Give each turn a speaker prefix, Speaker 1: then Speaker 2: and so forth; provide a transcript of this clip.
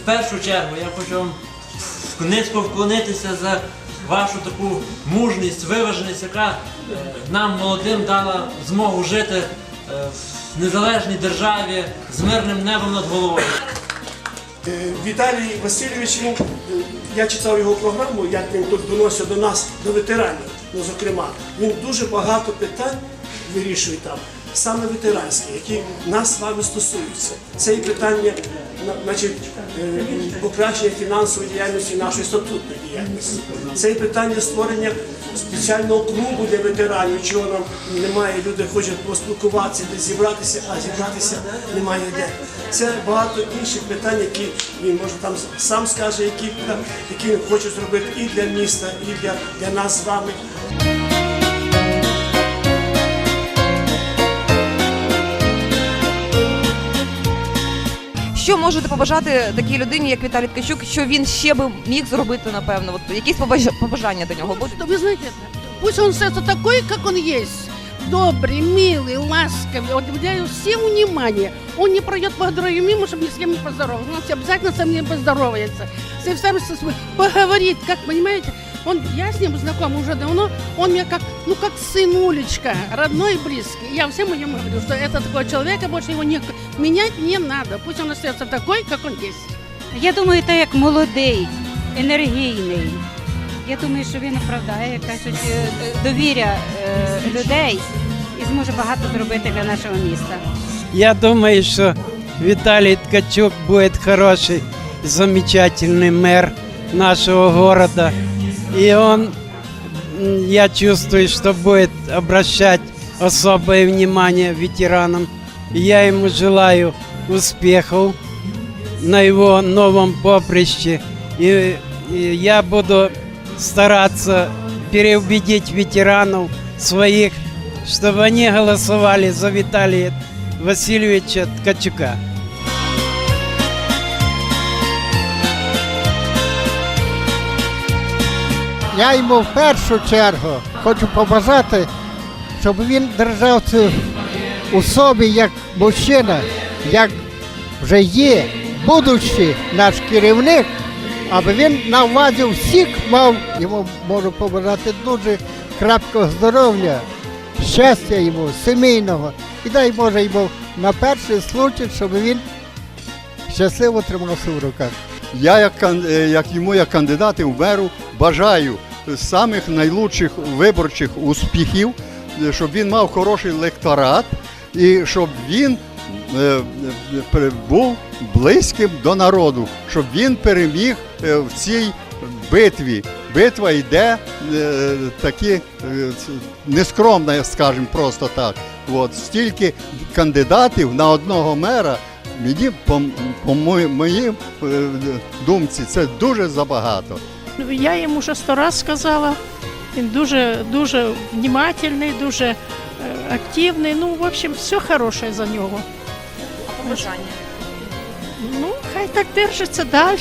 Speaker 1: першу чергу я хочу вам низько вклонитися за вашу таку мужність, виваженість, яка е, нам молодим дала змогу жити е, в незалежній державі з мирним небом над головою.
Speaker 2: Е, Віталій Васильович, ну, я читав його програму, як він тут доносив до нас, до ветеранів. Ну, зокрема, він дуже багато питань вирішує там, саме ветеранські, які нас з вами стосуються. Це і питання значить, е, покращення фінансової діяльності нашої статутної діяльності. Це і питання створення спеціального клубу для ветеранів, чого нам немає. Люди хочуть поспілкуватися, десь зібратися, а зібратися немає де. Це багато інших питань, які він може там сам скаже, які, які хоче зробити і для міста, і для, для нас з вами.
Speaker 3: Що можете побажати такій людині, як Віталій Ткачук, що він ще би міг зробити, напевно? От якісь побажа- побажання до нього будуть?
Speaker 4: Что вы знаете, пусть он остается такой, как он есть. Добрый, милый, ласковый, он уделяет всем внимание. Он не пройдет по дороге мимо, чтобы ни с кем не поздоровался. Он обязательно со мной поздоровается. Со всем со свой- поговорит, как, понимаете? Он, я с ним знаком уже давно, он мне как, ну, как сынулечка, родной и близкий. Я всем о нем говорю, что это такой человек, а больше его не, менять не надо. Пусть он остается такой, как он есть.
Speaker 5: Я думаю, так як молодий, енергійний. Я думаю, що він оправдає, як кажуть, е, довіря е, людей і зможе багато зробити для нашого міста.
Speaker 6: Я думаю, что Виталий Ткачук будет хороший, замечательный мэр нашего города. И он, я чувствую, что будет обращать особое внимание ветеранам. Я ему желаю успехов на его новом поприще. И, и я буду стараться переубедить ветеранов своих, чтобы они голосовали за Виталия Васильевича Ткачука.
Speaker 7: Я йому в першу чергу хочу побажати, щоб він держав це у собі як мужчина, як вже є будущий наш керівник, аби він на увазі всіх мав, йому можу побажати дуже крапкого здоров'я, щастя йому, сімейного. І дай Боже йому на перший случай, щоб він щасливо тримався в руках.
Speaker 8: Я, як, е, як йому, як кандидат в меру, бажаю самих найлучших виборчих успіхів, щоб він мав хороший лекторат і щоб він е, е, був близьким до народу, щоб він переміг е, в цій битві. Битва йде такі нескромна, скажімо просто так. От стільки кандидатів на одного мера. Мені по, по моїм думці це дуже забагато.
Speaker 9: Я йому вже сто раз сказала. Він дуже дуже внимательний, дуже е, активний. Ну, в общем, все хороше за нього.
Speaker 3: Побажання.
Speaker 9: Ну, хай так держиться далі.